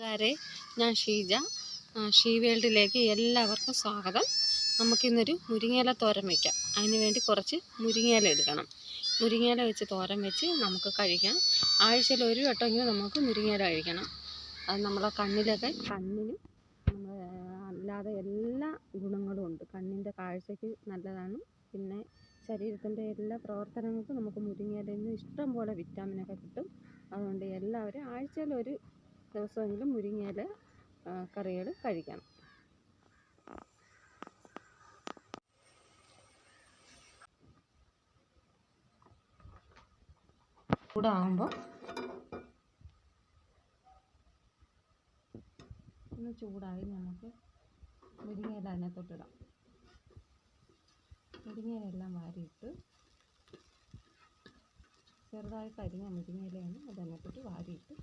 കൂട്ടുകാരെ ഞാൻ ഷീജ. ഷീ വേൾഡിലേക്ക് എല്ലാവർക്കും സ്വാഗതം. നമുക്കിന്നൊരു മുരിങ്ങയില തോരൻ വയ്ക്കാം അതിന് വേണ്ടി കുറച്ച് മുരിങ്ങയില എടുക്കണം. മുരിങ്ങയില വെച്ച് തോരൻ വെച്ച് നമുക്ക് കഴിക്കാം. ആഴ്ചയിൽ ഒരു വട്ടമെങ്കിലും നമുക്ക് മുരിങ്ങയില കഴിക്കണം. അത് നമ്മളെ കണ്ണിലൊക്കെ കണ്ണിന് അല്ലാതെ എല്ലാ ഗുണങ്ങളും ഉണ്ട്. കണ്ണിന്റെ കാഴ്ചയ്ക്ക് നല്ലതാണ്. പിന്നെ ശരീരത്തിന്റെ എല്ലാ പ്രവർത്തനങ്ങൾക്കും നമുക്ക് മുരിങ്ങയിലയിൽ നിന്ന് ഇഷ്ടം പോലെ വിറ്റാമിനൊക്കെ കിട്ടും. അതുകൊണ്ട് എല്ലാവരും ആഴ്ചയിൽ ഒരു ദിവസമെങ്കിലും മുരിങ്ങയില കറികൾ കഴിക്കണം. ചൂടാകുമ്പോൾ ഒന്ന് ചൂടായി നമുക്ക് മുരിങ്ങയില അതിനകത്തോട്ടിടാം മുരിങ്ങയില എല്ലാം വാരിയിട്ട് ചെറുതായിട്ട് അരിഞ്ഞ മുരിങ്ങയിലയാണ് അതിനകത്തോട്ട് വാരിയിട്ട്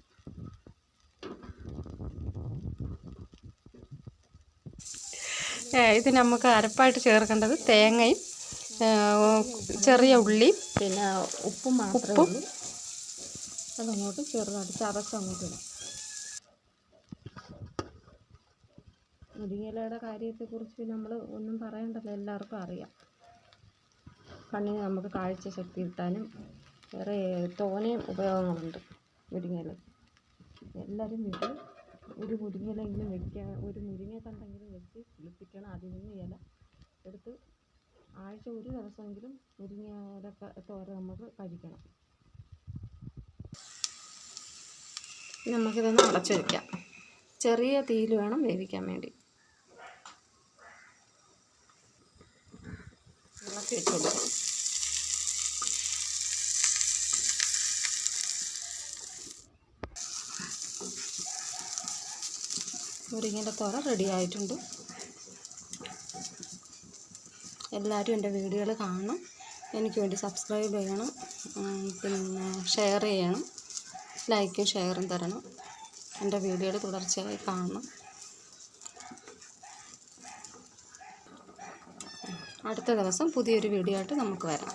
ഇത് നമുക്ക് അരപ്പായിട്ട് ചേർക്കേണ്ടത് തേങ്ങയും ചെറിയ ഉള്ളി പിന്നെ ഉപ്പും മാത്രമേ ഉപ്പും. അതങ്ങോട്ട് ചെറുതായിട്ട് ചതച്ച് അങ്ങോട്ട് ഇടാം. മുരിങ്ങയിലയുടെ കാര്യത്തെക്കുറിച്ച് നമ്മൾ ഒന്നും പറയണ്ടല്ലോ എല്ലാവർക്കും അറിയാം. കണ്ണിന് നമുക്ക് കാഴ്ച ശക്തി കിട്ടാനും വേറെ തോനെയും ഉപയോഗങ്ങളുണ്ട് മുരിങ്ങയില എല്ലാവരും വീട്ടിൽ ഒരു മുരിങ്ങയിലെങ്കിലും വെക്കുക ഒരു മുരിങ്ങ കണ്ടെങ്കിലും വെച്ച് കുളിപ്പിക്കണം. അതിൽ നിന്ന് ഇല എടുത്ത് ആഴ്ച ഒരു ദിവസമെങ്കിലും മുരിങ്ങയുടെ തോര നമുക്ക് കഴിക്കണം. നമുക്കിതൊന്ന് അടച്ചു വയ്ക്കാം ചെറിയ തീയിൽ വേണം വേവിക്കാൻ വേണ്ടി. ഇളക്കി വെച്ച് മുരിങ്ങയുടെ തോര റെഡി ആയിട്ടുണ്ട്. എല്ലാവരും എന്റെ വീഡിയോകൾ കാണണം. എനിക്ക് വേണ്ടി സബ്സ്ക്രൈബ് ചെയ്യണം. പിന്നെ ഷെയർ ചെയ്യണം. ലൈക്കും ഷെയറും തരണം. എന്റെ വീഡിയോകൾ തുടർച്ചയായി കാണണം. അടുത്ത ദിവസം പുതിയൊരു വീഡിയോ ആയിട്ട് നമുക്ക് വരാം.